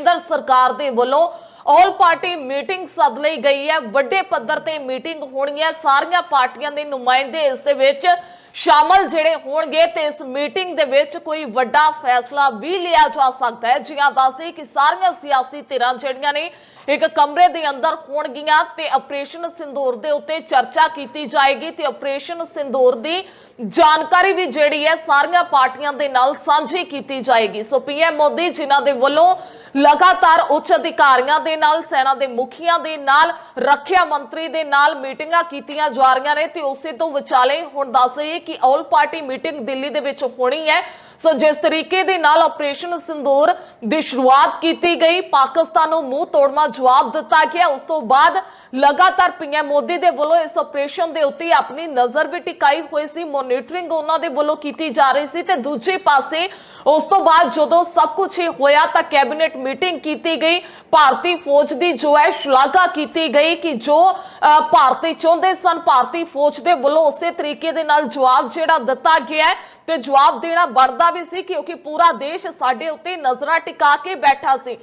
ਕੇਂਦਰ ਸਰਕਾਰ ਦੇ ਵੱਲੋਂ ਆਲ ਪਾਰਟੀ ਮੀਟਿੰਗ ਸੱਦ ਲਈ ਗਈ ਹੈ। ਵੱਡੇ ਪੱਧਰ ਤੇ ਮੀਟਿੰਗ ਹੋਣੀ ਹੈ ਸਾਰੀਆਂ ਪਾਰਟੀਆਂ ਦੇ ਨੁਮਾਇੰਦੇ ਇਸ ਦੇ ਵਿੱਚ ਸ਼ਾਮਲ ਜਿਹੜੇ ਹੋਣਗੇ ਤੇ ਇਸ ਮੀਟਿੰਗ ਦੇ ਵਿੱਚ ਕੋਈ ਵੱਡਾ ਫੈਸਲਾ ਵੀ ਲਿਆ ਜਾ ਸਕਦਾ ਹੈ। ਜਿਹਾਂ ਦੱਸਦੇ ਕਿ ਸਾਰੀਆਂ ਸਿਆਸੀ ਧਿਰਾਂ ਜਿਹੜੀਆਂ ਨੇ, ਇੱਕ ਕਮਰੇ ਦੇ ਅੰਦਰ ਹੋਣਗੀਆਂ ਤੇ ਆਪਰੇਸ਼ਨ ਸਿੰਦੂਰ ਦੇ ਉੱਤੇ ਚਰਚਾ ਕੀਤੀ ਜਾਏਗੀ ਤੇ ਆਪਰੇਸ਼ਨ ਸਿੰਦੂਰ ਦੀ ਜਾਣਕਾਰੀ ਵੀ ਜਿਹੜੀ ਹੈ, ਸਾਰੀਆਂ ਪਾਰਟੀਆਂ ਦੇ ਨਾਲ ਸਾਂਝੀ ਕੀਤੀ ਜਾਏਗੀ। ਸੋ ਪੀਐਮ ਮੋਦੀ ਜਿਨ੍ਹਾਂ ਦੇ ਵੱਲੋਂ ਲਗਾਤਾਰ ਉੱਚ ਅਧਿਕਾਰੀਆਂ ਦੇ ਨਾਲ, ਸੈਨਾ ਦੇ ਮੁਖੀਆਂ ਦੇ ਨਾਲ, ਰੱਖਿਆ ਮੰਤਰੀ ਦੇ ਨਾਲ ਮੀਟਿੰਗਾਂ ਕੀਤੀਆਂ ਜਾ ਰਹੀਆਂ ਨੇ। ਤੇ ਉਸੇ ਤੋਂ ਵਿਚਾਲੇ ਹੁਣ ਦੱਸ ਰਹੀ ਹੈ ਕਿ ਆਲ ਪਾਰਟੀ ਮੀਟਿੰਗ ਦਿੱਲੀ ਦੇ ਵਿੱਚ ਹੋਣੀ ਹੈ। ਸੋ ਜਿਸ ਤਰੀਕੇ ਦੇ ਨਾਲ ਆਪਰੇਸ਼ਨ ਸਿੰਦੂਰ ਦੀ ਸ਼ੁਰੂਆਤ ਕੀਤੀ ਗਈ, ਪਾਕਿਸਤਾਨ ਨੂੰ ਮੂੰਹ ਤੋੜਮਾ ਜਵਾਬ ਦਿੱਤਾ ਗਿਆ। ਉਸ ਤੋਂ ਬਾਅਦ ਲਗਾਤਾਰ ਪੀਐਮ ਮੋਦੀ ਦੇ ਵੱਲੋਂ ਇਸ ਆਪਰੇਸ਼ਨ ਦੇ ਉੱਤੇ ਆਪਣੀ ਨਜ਼ਰ ਵੀ ਟਿਕਾਈ ਹੋਈ ਸੀ। ਮੋਨੀਟਰਿੰਗ ਉਹਨਾਂ ਦੇ ਵੱਲੋਂ ਕੀਤੀ ਜਾ ਰਹੀ ਸੀ ਤੇ ਦੂਜੇ ਪਾਸੇ ਉਸ ਤੋਂ ਬਾਅਦ ਜਦੋਂ ਸਭ ਕੁਝ ਹੀ ਹੋਇਆ ਤਾਂ ਕੈਬਨਿਟ ਮੀਟਿੰਗ ਕੀਤੀ ਗਈ। ਭਾਰਤੀ ਫੌਜ ਦੀ ਜੋ ਹੈ ਸ਼ਲਾਘਾ ਕੀਤੀ ਗਈ ਕਿ ਜੋ ਅ, ਭਾਰਤੀ ਚਾਹੁੰਦੇ ਸਨ ਭਾਰਤੀ ਫੌਜ ਦੇ ਵੱਲੋਂ ਉਸੇ ਤਰੀਕੇ ਦੇ ਨਾਲ ਜਵਾਬ ਜਿਹੜਾ ਦਿੱਤਾ ਗਿਆ ਤੇ ਜਵਾਬ ਦੇਣਾ ਬਣਦਾ ਵੀ ਸੀ ਕਿਉਂਕਿ ਪੂਰਾ ਦੇਸ਼ ਸਾਡੇ ਉੱਤੇ ਨਜ਼ਰਾਂ ਟਿਕਾ ਕੇ ਬੈਠਾ ਸੀ।